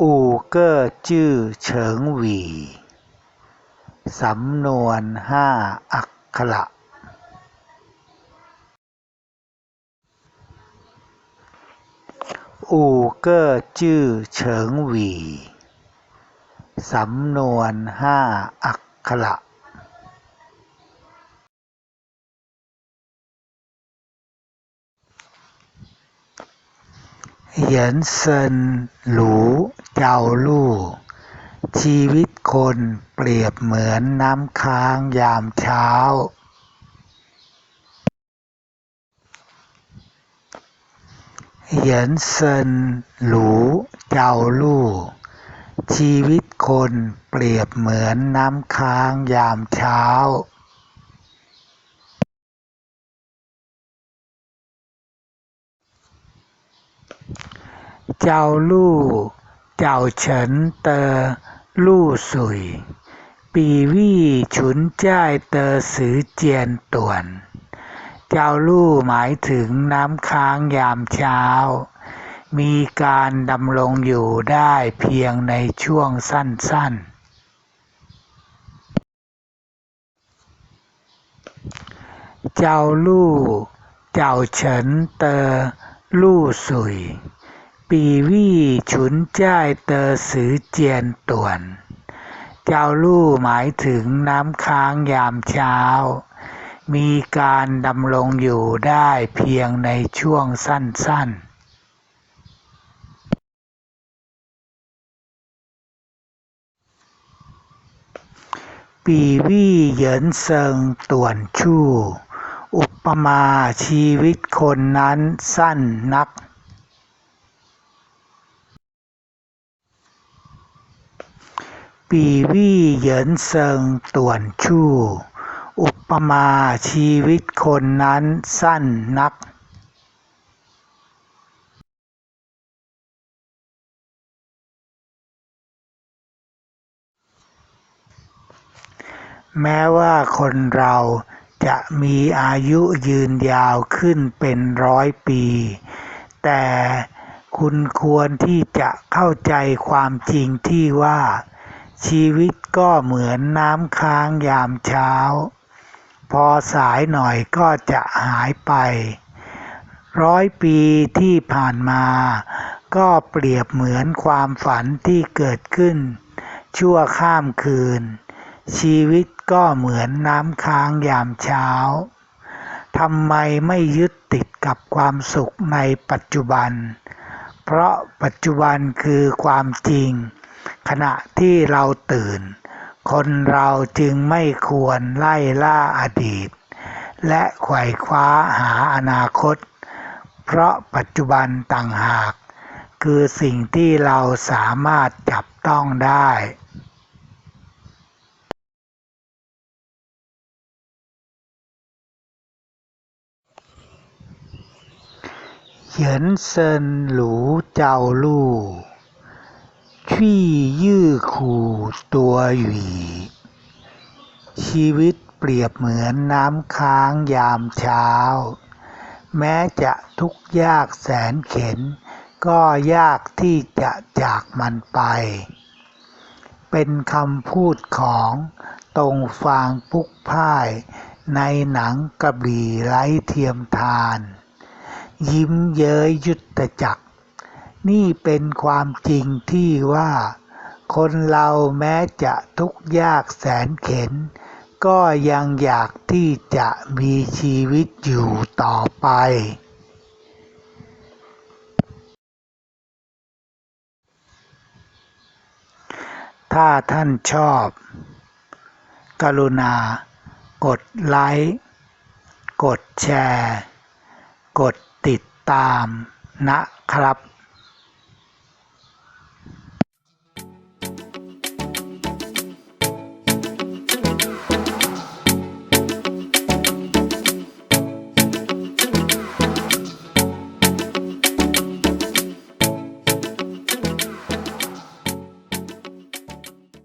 อู่เก้อจื้อเฉิงหวี่ สำนวนห้าอักขระอู่เก้อจื้อเฉิงหวี่ สำนวนห้าอักขระ เหยียนเซินหลูเจาลู่ ชีวิตคนเปรียบเหมือนน้ำค้างยามเช้าเหยียนเซินหลูเจาลู่ ชีวิตคนเปรียบเหมือนน้ำค้างยามเช้า เจ้าลู่เจ้าเฉินเตอลู่สุยปีวี่ฉุนจ้ายเตอสือเจียนต่วน เจ้าลู่หมายถึงน้ำค้างยามเช้า มีการดำรงอยู่ได้เพียงในช่วงสั้น ๆเจ้าลู่ เจ้าเฉินเตอ ลู่สุย ปีวี่ฉุนจ้ายเตอสือเจียนต่วน เจ้าลู่หมายถึงน้ำค้างยามเช้า มีการดำรงอยู่ได้เพียงในช่วงสั้นๆปีวี่เหยินเซิงต่วนชู่ อุปมาชีวิตคนนั้นสั้นนัก ปีวี่เหยินเซิงต่วนชู่ อุปมาชีวิตคนนั้นสั้นนักแม้ว่าคนเราจะมีอายุยืนยาวขึ้นเป็นร้อยปี แต่คุณควรที่จะเข้าใจความจริงที่ว่า ชีวิตก็เหมือนน้ำค้างยามเช้า พอสายหน่อยก็จะหายไป ร้อยปีที่ผ่านมา ก็เปรียบเหมือนความฝันที่เกิดขึ้น ชั่วข้ามคืน ชีวิตก็เหมือนน้ำค้างยามเช้าทำไมไม่ยึดติดกับความสุขในปัจจุบัน เพราะปัจจุบันคือความจริง ขณะที่เราตื่น คนเราจึงไม่ควรไล่ล่าอดีต และไขว่คว้าหาอนาคต เพราะปัจจุบันต่างหาก คือสิ่งที่เราสามารถจับต้องได้เหยินเซินหลูเจ้าลู่ ชี่ยื่อขู่ตัวหวีชีวิตเปรียบเหมือนน้ำค้างยามเช้า แม้จะทุกข์ยากแสนเข็น ก็ยากที่จะจากมันไป เป็นคำพูดของตรงฟางปุกพ่าย ในหนังกระบี่ไร้เทียมทาน ยิ้มเย้ยยุตจักร นี่เป็นความจริงที่ว่า คนเราแม้จะทุกข์ยากแสนเข็น ก็ยังอยากที่จะมีชีวิตอยู่ต่อไปถ้าท่านชอบ กรุณา กดไลค์ กดแชร์ กดติดตามนะครับ